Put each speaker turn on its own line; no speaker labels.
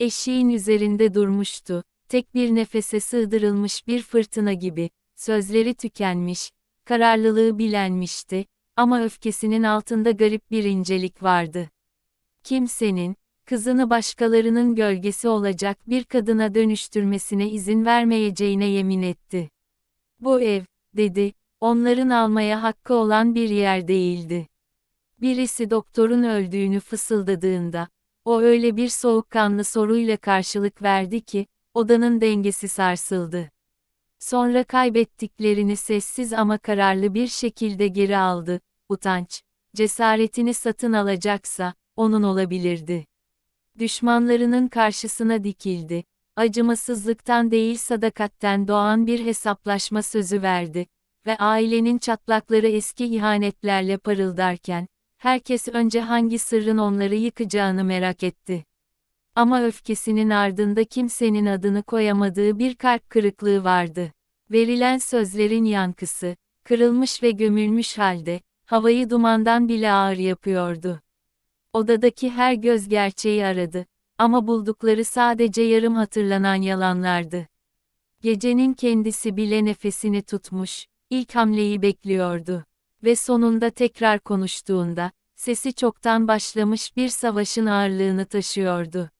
Eşiğin üzerinde durmuştu. Tek bir nefese sığdırılmış bir fırtına gibi. Sözleri tükenmiş, kararlılığı bilenmişti ama öfkesinin altında garip bir incelik vardı. Kimsenin, kızını başkalarının gölgesi olacak bir kadına dönüştürmesine izin vermeyeceğine yemin etti. Bu ev, dedi, onların almaya hakkı olan bir yer değildi. Birisi doktorun öldüğünü fısıldadığında, o öyle bir soğukkanlı soruyla karşılık verdi ki, odanın dengesi sarsıldı. Sonra kaybettiklerini sessiz ama kararlı bir şekilde geri aldı, utanç, cesaretini satın alacaksa, onun olabilirdi. Düşmanlarının karşısına dikildi, acımasızlıktan değil sadakatten doğan bir hesaplaşma sözü verdi ve ailenin çatlakları eski ihanetlerle parıldarken, herkes önce hangi sırrın onları yıkacağını merak etti. Ama öfkesinin ardında kimsenin adını koyamadığı bir kalp kırıklığı vardı. Verilen sözlerin yankısı, kırılmış ve gömülmüş halde, havayı dumandan bile ağır yapıyordu. Odadaki her göz gerçeği aradı. Ama buldukları sadece yarım hatırlanan yalanlardı. Gecenin kendisi bile nefesini tutmuş, ilk hamleyi bekliyordu. Ve sonunda tekrar konuştuğunda, sesi çoktan başlamış bir savaşın ağırlığını taşıyordu.